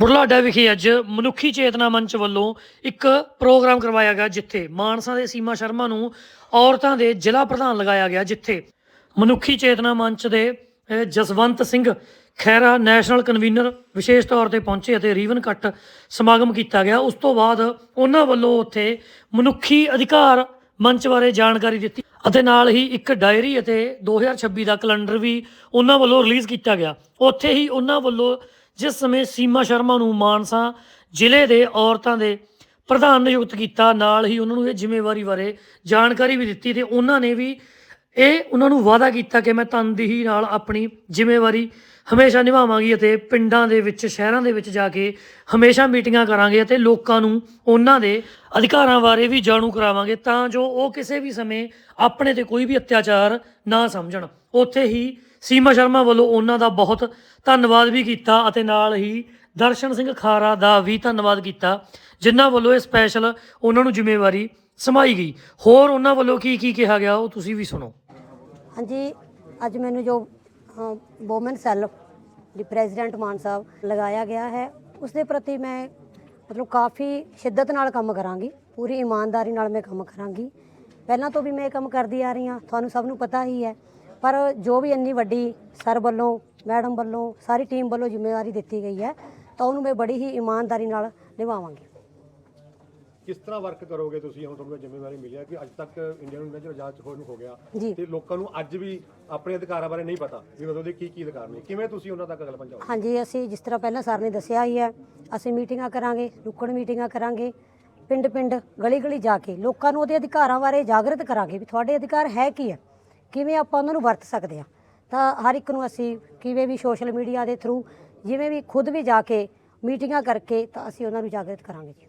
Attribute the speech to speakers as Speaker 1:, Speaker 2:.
Speaker 1: ਬੁਰਲਾਡਾ ਵਿਖੇ ਅੱਜ ਮਨੁੱਖੀ ਚੇਤਨਾ ਮੰਚ ਵੱਲੋਂ ਇੱਕ ਪ੍ਰੋਗਰਾਮ ਕਰਵਾਇਆ ਗਿਆ, ਜਿੱਥੇ ਮਾਨਸਾ ਦੇ ਸੀਮਾ ਸ਼ਰਮਾ ਨੂੰ ਔਰਤਾਂ ਦੇ ਜ਼ਿਲ੍ਹਾ ਪ੍ਰਧਾਨ ਲਗਾਇਆ ਗਿਆ, ਜਿੱਥੇ ਮਨੁੱਖੀ ਚੇਤਨਾ ਮੰਚ ਦੇ ਜਸਵੰਤ ਸਿੰਘ ਖੈਰਾ ਨੈਸ਼ਨਲ ਕਨਵੀਨਰ ਵਿਸ਼ੇਸ਼ ਤੌਰ ਤੇ ਪਹੁੰਚੇ ਅਤੇ ਰੀਵਨ ਕੱਟ ਸਮਾਗਮ ਕੀਤਾ ਗਿਆ। ਉਸ ਤੋਂ ਬਾਅਦ ਉਹਨਾਂ ਵੱਲੋਂ ਉੱਥੇ ਮਨੁੱਖੀ ਅਧਿਕਾਰ ਮੰਚ ਬਾਰੇ ਜਾਣਕਾਰੀ ਦਿੱਤੀ ਅਤੇ ਨਾਲ ਹੀ ਇੱਕ ਡਾਇਰੀ ਅਤੇ 2026 ਦਾ ਕੈਲੰਡਰ ਵੀ ਉਹਨਾਂ ਵੱਲੋਂ ਰਿਲੀਜ਼ ਕੀਤਾ ਗਿਆ। ਉੱਥੇ ਹੀ ਉਹਨਾਂ ਵੱਲੋਂ ਜਿਸ ਸਮੇਂ ਸੀਮਾ ਸ਼ਰਮਾ ਨੂੰ ਮਾਨਸਾ ਜ਼ਿਲ੍ਹੇ ਦੇ ਔਰਤਾਂ ਦੇ ਪ੍ਰਧਾਨ ਨਿਯੁਕਤ ਕੀਤਾ, ਨਾਲ ਹੀ ਉਹਨਾਂ ਨੂੰ ਇਹ ਜ਼ਿੰਮੇਵਾਰੀ ਬਾਰੇ ਜਾਣਕਾਰੀ ਵੀ ਦਿੱਤੀ ਤੇ ਉਹਨਾਂ ਨੇ ਵੀ ਇਹ ਉਹਨਾਂ ਨੂੰ ਵਾਅਦਾ ਕੀਤਾ ਕਿ ਮੈਂ ਤਨਦੇਹੀ ਨਾਲ ਆਪਣੀ ਜ਼ਿੰਮੇਵਾਰੀ ਹਮੇਸ਼ਾ ਨਿਭਾਵਾਂਗੀ ਅਤੇ ਪਿੰਡਾਂ ਦੇ ਵਿੱਚ, ਸ਼ਹਿਰਾਂ ਦੇ ਵਿੱਚ ਜਾ ਕੇ ਹਮੇਸ਼ਾ ਮੀਟਿੰਗਾਂ ਕਰਾਂਗੇ ਅਤੇ ਲੋਕਾਂ ਨੂੰ ਉਹਨਾਂ ਦੇ ਅਧਿਕਾਰਾਂ ਬਾਰੇ ਵੀ ਜਾਣੂ ਕਰਾਵਾਂਗੇ ਤਾਂ ਜੋ ਉਹ ਕਿਸੇ ਵੀ ਸਮੇਂ ਆਪਣੇ ਤੇ ਕੋਈ ਵੀ ਅਤਿਆਚਾਰ ਨਾ ਸਮਝਣ। ਉੱਥੇ ਹੀ ਸੀਮਾ ਸ਼ਰਮਾ ਵੱਲੋਂ ਉਹਨਾਂ ਦਾ ਬਹੁਤ ਧੰਨਵਾਦ ਵੀ ਕੀਤਾ ਅਤੇ ਨਾਲ ਹੀ ਦਰਸ਼ਨ ਸਿੰਘ ਖਾਰਾ ਦਾ ਵੀ ਧੰਨਵਾਦ ਕੀਤਾ, ਜਿਨ੍ਹਾਂ ਵੱਲੋਂ ਇਹ ਸਪੈਸ਼ਲ ਉਹਨਾਂ ਨੂੰ ਜ਼ਿੰਮੇਵਾਰੀ ਸਮਾਈ ਗਈ। ਹੋਰ ਉਹਨਾਂ ਵੱਲੋਂ ਕੀ ਕੀ ਕਿਹਾ ਗਿਆ, ਉਹ ਤੁਸੀਂ ਵੀ ਸੁਣੋ।
Speaker 2: ਹਾਂਜੀ, ਅੱਜ ਮੈਨੂੰ ਜੋ ਵੋਮਨ ਸੈੱਲ ਦੀ ਪ੍ਰੈਜ਼ੀਡੈਂਟ ਮਾਨ ਸਾਹਿਬ ਲਗਾਇਆ ਗਿਆ ਹੈ ਉਸ ਦੇ ਪ੍ਰਤੀ ਮੈਂ ਮਤਲਬ ਕਾਫੀ ਸ਼ਿੱਦਤ ਨਾਲ ਕੰਮ ਕਰਾਂਗੀ, ਪੂਰੀ ਇਮਾਨਦਾਰੀ ਨਾਲ ਮੈਂ ਕੰਮ ਕਰਾਂਗੀ। ਪਹਿਲਾਂ ਤੋਂ ਵੀ ਮੈਂ ਇਹ ਕੰਮ ਕਰਦੀ ਆ ਰਹੀ ਹਾਂ, ਤੁਹਾਨੂੰ ਸਭ ਨੂੰ ਪਤਾ ਹੀ ਹੈ ਪਰ ਜੋ ਵੀ ਇੰਨੀ ਵੱਡੀ ਸਰ ਵੱਲੋਂ ਮੈਡਮ ਵੱਲੋਂ ਸਾਰੀ ਟੀਮ ਵੱਲੋਂ ਜ਼ਿੰਮੇਵਾਰੀ ਦਿੱਤੀ ਗਈ ਹੈ ਤਾਂ ਉਹਨੂੰ ਮੈਂ ਬੜੀ ਹੀ ਇਮਾਨਦਾਰੀ ਨਾਲ ਨਿਭਾਵਾਂਗੀ।
Speaker 3: ਕਿਸ ਤਰ੍ਹਾਂ ਵਰਕ ਕਰੋਗੇ ਤੁਸੀਂ? ਹੁਣ ਤੁਹਾਨੂੰ ਜ਼ਿੰਮੇਵਾਰੀ ਮਿਲਿਆ ਕਿ ਅੱਜ ਤੱਕ ਇੰਡੀਆ ਨੂੰ ਚਿਰ ਆਜ਼ਾਦ ਹੋਣ ਹੋ ਗਿਆ
Speaker 2: ਜੀ।
Speaker 3: ਤੇ ਲੋਕਾਂ ਨੂੰ ਅੱਜ ਵੀ ਆਪਣੇ ਅਧਿਕਾਰਾਂ ਬਾਰੇ ਨਹੀਂ ਪਤਾ ਵੀ ਦੇ ਕੀ ਕੀ ਅਧਿਕਾਰ ਨੇ। ਕਿਵੇਂ ਤੁਸੀਂ ਉਹਨਾਂ ਤੱਕ ਗੱਲ ਪਹੁੰਚਾਓਗੇ?
Speaker 2: ਹਾਂਜੀ ਅਸੀਂ ਜਿਸ ਤਰ੍ਹਾਂ ਪਹਿਲਾਂ ਸਰ ਨੇ ਦੱਸਿਆ ਹੀ ਹੈ ਅਸੀਂ ਮੀਟਿੰਗਾਂ ਕਰਾਂਗੇ ਨੁੱਕੜ ਮੀਟਿੰਗਾਂ ਕਰਾਂਗੇ ਪਿੰਡ ਪਿੰਡ ਗਲੀ ਗਲੀ ਜਾ ਕੇ ਲੋਕਾਂ ਨੂੰ ਉਹਦੇ ਅਧਿਕਾਰਾਂ ਬਾਰੇ ਜਾਗਰਤ ਕਰਾਂਗੇ ਵੀ ਤੁਹਾਡੇ ਅਧਿਕਾਰ ਹੈ ਕੀ ਹੈ। ਕਿਵੇਂ ਆਪਾਂ ਉਹਨਾਂ ਨੂੰ ਵਰਤ ਸਕਦੇ ਹਾਂ? ਤਾਂ ਹਰ ਇੱਕ ਨੂੰ ਅਸੀਂ ਕਿਵੇਂ ਵੀ ਸੋਸ਼ਲ ਮੀਡੀਆ ਦੇ ਥਰੂ ਜਿਵੇਂ ਵੀ ਖੁਦ ਵੀ ਜਾ ਕੇ ਮੀਟਿੰਗਾਂ ਕਰਕੇ ਤਾਂ ਅਸੀਂ ਉਹਨਾਂ ਨੂੰ ਜਾਗਰਤ ਕਰਾਂਗੇ ਜੀ।